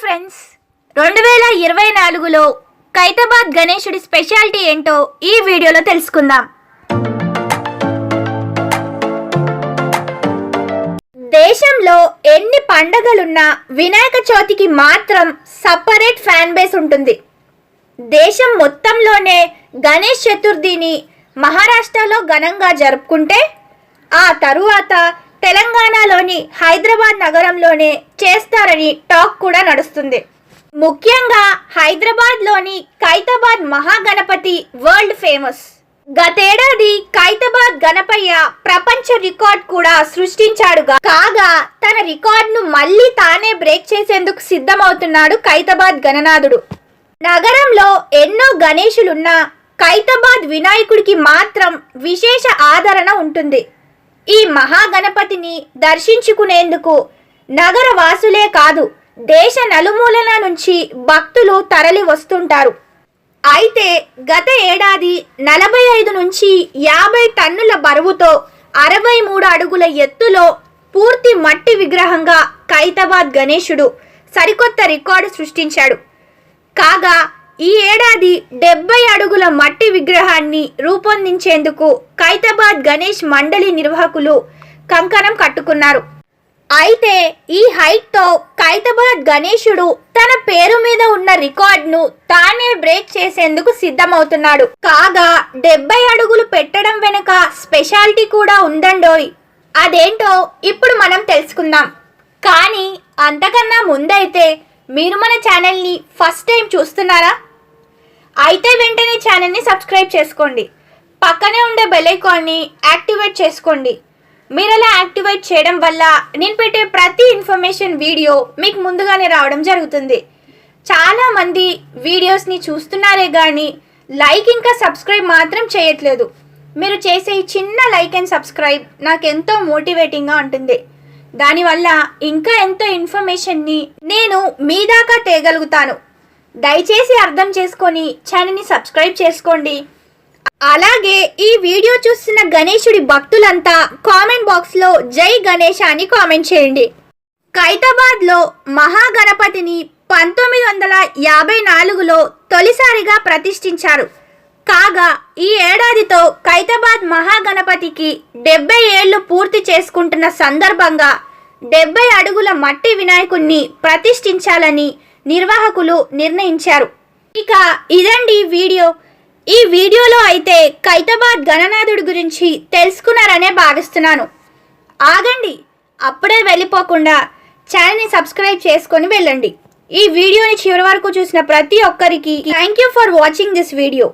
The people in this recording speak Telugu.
ఫ్రెండ్స్ రెండు వేల ఇరవై నాలుగులో ఖైతాబాద్ గణేశుడి స్పెషాలిటీ ఏంటో ఈ వీడియోలో తెలుసుకుందాం. దేశంలో ఎన్ని పండగలున్నా వినాయక చవితికి మాత్రం సపరేట్ ఫ్యాన్ బేస్ ఉంటుంది. దేశం మొత్తంలోనే గణేష్ చతుర్థిని మహారాష్ట్రలో ఘనంగా జరుపుకుంటే ఆ తరువాత తెలంగాణలోని హైదరాబాద్ నగరంలోనే చేస్తారని టాక్ కూడా నడుస్తుంది. ముఖ్యంగా హైదరాబాద్లోని ఖైతాబాద్ మహాగణపతి వరల్డ్ ఫేమస్. గతేడాది ఖైతాబాద్ గణపయ్య ప్రపంచ రికార్డ్ కూడా సృష్టించాడు కాగా తన రికార్డును మళ్ళీ తానే బ్రేక్ చేసేందుకు సిద్ధమవుతున్నాడు ఖైతాబాద్ గణనాథుడు. నగరంలో ఎన్నో గణేషులున్నా ఖైతాబాద్ వినాయకుడికి మాత్రం విశేష ఆదరణ ఉంటుంది. ఈ మహాగణపతిని దర్శించుకునేందుకు నగర వాసులే కాదు దేశ నలుమూలల నుంచి భక్తులు తరలి వస్తుంటారు. అయితే గత ఏడాది నలభై ఐదు నుంచి యాభై టన్నుల బరువుతో అరవై మూడు అడుగుల ఎత్తులో పూర్తి మట్టి విగ్రహంగా ఖైతాబాద్ గణేశుడు సరికొత్త రికార్డు సృష్టించాడు. కాగా ఈ ఏడాది డెబ్బై అడుగుల మట్టి విగ్రహాన్ని రూపొందించేందుకు ఖైతాబాద్ గణేష్ మండలి నిర్వాహకులు కంకణం కట్టుకున్నారు. అయితే ఈ హైట్తో ఖైతాబాద్ గణేశుడు తన పేరు మీద ఉన్న రికార్డును తానే బ్రేక్ చేసేందుకు సిద్ధమవుతున్నాడు. కాగా డెబ్బై అడుగులు పెట్టడం వెనుక స్పెషాలిటీ కూడా ఉందండోయ్. అదేంటో ఇప్పుడు మనం తెలుసుకుందాం. కానీ అంతకన్నా ముందైతే మీరు మన ఛానల్ని ఫస్ట్ టైం చూస్తున్నారా? అయితే వెంటనే ఛానల్ని సబ్స్క్రైబ్ చేసుకోండి. పక్కనే ఉండే బెల్ ఐకాన్ని యాక్టివేట్ చేసుకోండి. మీరు అలా యాక్టివేట్ చేయడం వల్ల నేను పెట్టే ప్రతి ఇన్ఫర్మేషన్ వీడియో మీకు ముందుగానే రావడం జరుగుతుంది. చాలామంది వీడియోస్ని చూస్తున్నారే కానీ లైక్ ఇంకా సబ్స్క్రైబ్ మాత్రం చేయట్లేదు. మీరు చేసే ఈ చిన్న లైక్ అండ్ సబ్స్క్రైబ్ నాకు ఎంతో మోటివేటింగ్గా ఉంటుంది. దానివల్ల ఇంకా ఎంతో ఇన్ఫర్మేషన్ని నేను మీ దాకా తేగలుగుతాను. దయచేసి అర్థం చేసుకొని ఛానల్ని సబ్స్క్రైబ్ చేసుకోండి. అలాగే ఈ వీడియో చూస్తున్న గణేశుడి భక్తులంతా కామెంట్ బాక్స్లో జై గణేష అని కామెంట్ చేయండి. ఖైతాబాద్లో మహాగణపతిని పంతొమ్మిది వందల యాభై నాలుగులో తొలిసారిగా ప్రతిష్ఠించారు. కాగా ఈ ఏడాదితో ఖైతాబాద్ మహాగణపతికి డెబ్బై ఏళ్ళు పూర్తి చేసుకుంటున్న సందర్భంగా డెబ్బై అడుగుల మట్టి వినాయకుణ్ణి ప్రతిష్ఠించాలని నిర్వాహకులు నిర్ణయించారు. ఇక ఇదండి వీడియో. ఈ వీడియోలో అయితే ఖైతాబాద్ గణనాథుడి గురించి తెలుసుకున్నారనే భావిస్తున్నాను. ఆగండి అప్పుడే వెళ్ళిపోకుండా ఛానల్ని సబ్స్క్రైబ్ చేసుకొని వెళ్ళండి. ఈ వీడియోని చివరి వరకు చూసిన ప్రతి ఒక్కరికి thank you for watching this video.